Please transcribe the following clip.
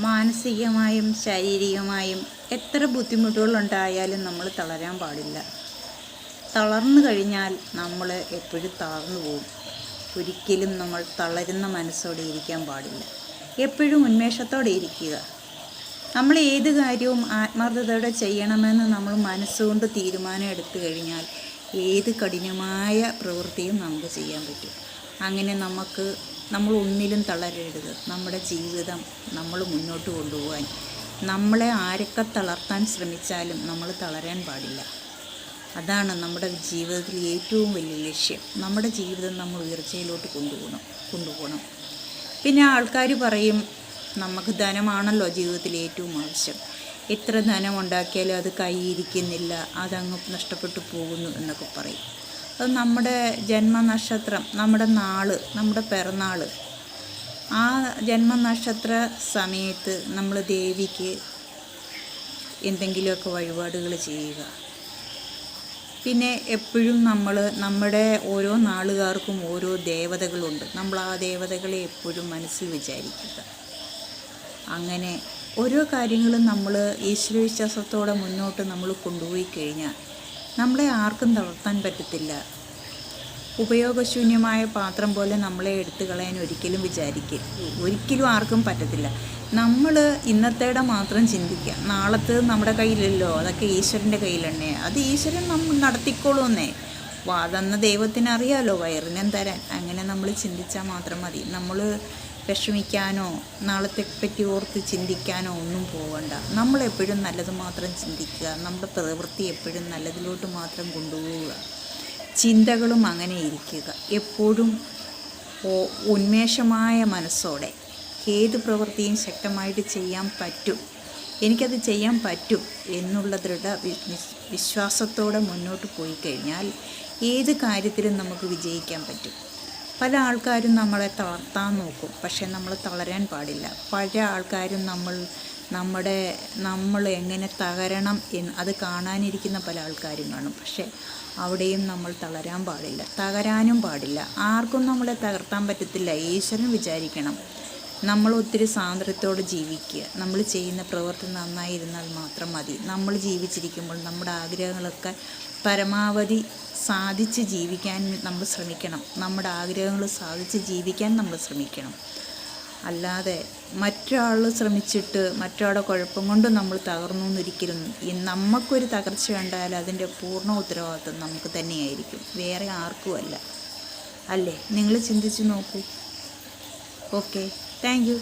മാനസികമായും ശാരീരികമായും എത്ര ബുദ്ധിമുട്ടുകളുണ്ടായാലും നമ്മൾ തളരാൻ പാടില്ല. തളർന്നു കഴിഞ്ഞാൽ നമ്മൾ എപ്പോഴും തളർന്നു പോകും. ഒരിക്കലും നമ്മൾ തളരുന്ന മനസ്സോടെ ഇരിക്കാൻ പാടില്ല. എപ്പോഴും ഉന്മേഷത്തോടെ ഇരിക്കുക. നമ്മൾ ഏത് കാര്യവും ആത്മാർത്ഥതയോടെ ചെയ്യണമെന്ന് നമ്മൾ മനസ്സുകൊണ്ട് തീരുമാനം എടുത്തു കഴിഞ്ഞാൽ ഏത് കഠിനമായ പ്രവൃത്തിയും നമുക്ക് ചെയ്യാൻ പറ്റും. അങ്ങനെ നമുക്ക് നമ്മൾ ഒന്നിലും തളരരുത്. നമ്മുടെ ജീവിതം നമ്മൾ മുന്നോട്ട് കൊണ്ടുപോകാൻ. നമ്മളെ ആരൊക്കെ തളർത്താൻ ശ്രമിച്ചാലും നമ്മൾ തളരാൻ പാടില്ല. അതാണ് നമ്മുടെ ജീവിതത്തിൽ ഏറ്റവും വലിയ ലക്ഷ്യം. നമ്മുടെ ജീവിതം നമ്മൾ ഉയർച്ചയിലോട്ട് കൊണ്ടുപോകണം കൊണ്ടുപോകണം. പിന്നെ ആൾക്കാർ പറയും നമുക്ക് ധനമാണല്ലോ ജീവിതത്തിൽ ഏറ്റവും ആവശ്യം. എത്ര ധനം ഉണ്ടാക്കിയാലും അത് കൈയിരിക്കുന്നില്ല അതങ്ങ് നഷ്ടപ്പെട്ടു പോകുന്നു എന്നൊക്കെ പറയും. അത് നമ്മുടെ ജന്മനക്ഷത്രം നമ്മുടെ നാൾ നമ്മുടെ പിറന്നാൾ ആ ജന്മനക്ഷത്ര സമയത്ത് നമ്മൾ ദേവിക്ക് എന്തെങ്കിലുമൊക്കെ വഴിപാടുകൾ ചെയ്യുക. പിന്നെ എപ്പോഴും നമ്മൾ നമ്മുടെ ഓരോ നാളുകാർക്കും ഓരോ ദേവതകളുണ്ട്. നമ്മൾ ആ ദേവതകളെ എപ്പോഴും മനസ്സിൽ വിചാരിക്കുക. അങ്ങനെ ഓരോ കാര്യങ്ങളും നമ്മൾ ഈശ്വരവിശ്വാസത്തോടെ മുന്നോട്ട് നമ്മൾ കൊണ്ടുപോയി കഴിഞ്ഞാൽ നമ്മളെ ആർക്കും തളർത്താൻ പറ്റത്തില്ല. ഉപയോഗശൂന്യമായ പാത്രം പോലെ നമ്മളെ എടുത്തു കളയാൻ ഒരിക്കലും വിചാരിക്കുക ഒരിക്കലും ആർക്കും പറ്റത്തില്ല. നമ്മൾ ഇന്നത്തേടെ മാത്രം ചിന്തിക്കുക നാളത്തെ നമ്മുടെ കയ്യിലല്ലോ. അതൊക്കെ ഈശ്വരന്റെ കയ്യിലെണ്ണേ അത് ഈശ്വരൻ നമ്മൾ നടത്തിക്കോളൂന്നേ വാതന്ന ദൈവത്തിന് അറിയാലോ വയറിനും തരാൻ. അങ്ങനെ നമ്മൾ ചിന്തിച്ചാൽ മാത്രം മതി. നമ്മൾ വിഷമിക്കാനോ നാളത്തെ പറ്റി ഓർത്ത് ചിന്തിക്കാനോ ഒന്നും പോകണ്ട നമ്മളെപ്പോഴും നല്ലത് മാത്രം ചിന്തിക്കുക. നമ്മുടെ പ്രവൃത്തി എപ്പോഴും നല്ലതിലോട്ട് മാത്രം കൊണ്ടുപോവുക. ചിന്തകളും അങ്ങനെ ഇരിക്കുക. എപ്പോഴും ഉന്മേഷമായ മനസ്സോടെ. ഏത് പ്രവൃത്തിയും ശക്തമായിട്ട് ചെയ്യാൻ പറ്റും. എനിക്കത് ചെയ്യാൻ പറ്റും എന്നുള്ള ദൃഢ വിശ്വാസത്തോടെ മുന്നോട്ട് പോയി കഴിഞ്ഞാൽ ഏത് കാര്യത്തിലും നമുക്ക് വിജയിക്കാൻ പറ്റും. പല ആൾക്കാരും നമ്മളെ തളർത്താൻ നോക്കും പക്ഷെ നമ്മൾ തളരാൻ പാടില്ല. പല ആൾക്കാരും നമ്മൾ നമ്മുടെ നമ്മൾ എങ്ങനെ തകരണം എന്ന് അത് കാണാനിരിക്കുന്ന പല ആൾക്കാരും കാണും. പക്ഷെ അവിടെയും നമ്മൾ തളരാൻ പാടില്ല തകരാനും പാടില്ല. ആർക്കും നമ്മളെ തകർത്താൻ പറ്റത്തില്ല. ഈശ്വരൻ വിചാരിക്കണം. നമ്മൾ ഒത്തിരി സ്വാതന്ത്ര്യത്തോടെ ജീവിക്കുക. നമ്മൾ ചെയ്യുന്ന പ്രവൃത്തി നന്നായിരുന്നാൽ മാത്രം മതി. നമ്മൾ ജീവിച്ചിരിക്കുമ്പോൾ നമ്മുടെ ആഗ്രഹങ്ങളൊക്കെ പരമാവധി സാധിച്ച് ജീവിക്കാൻ നമ്മൾ ശ്രമിക്കണം. നമ്മുടെ ആഗ്രഹങ്ങൾ സാധിച്ച് ജീവിക്കാൻ നമ്മൾ ശ്രമിക്കണം. അല്ലാതെ മറ്റൊരാൾ ശ്രമിച്ചിട്ട് മറ്റൊരാളുടെ കുഴപ്പം കൊണ്ട് നമ്മൾ തകർന്നു എന്നൊരിക്കലും നമുക്കൊരു തകർച്ച ഉണ്ടായാൽ അതിന്റെ പൂർണ ഉത്തരവാദിത്വം നമുക്ക് തന്നെയായിരിക്കും. വേറെ ആർക്കുമല്ല. അല്ലേ? നിങ്ങൾ ചിന്തിച്ച് നോക്കൂ. Okay thank you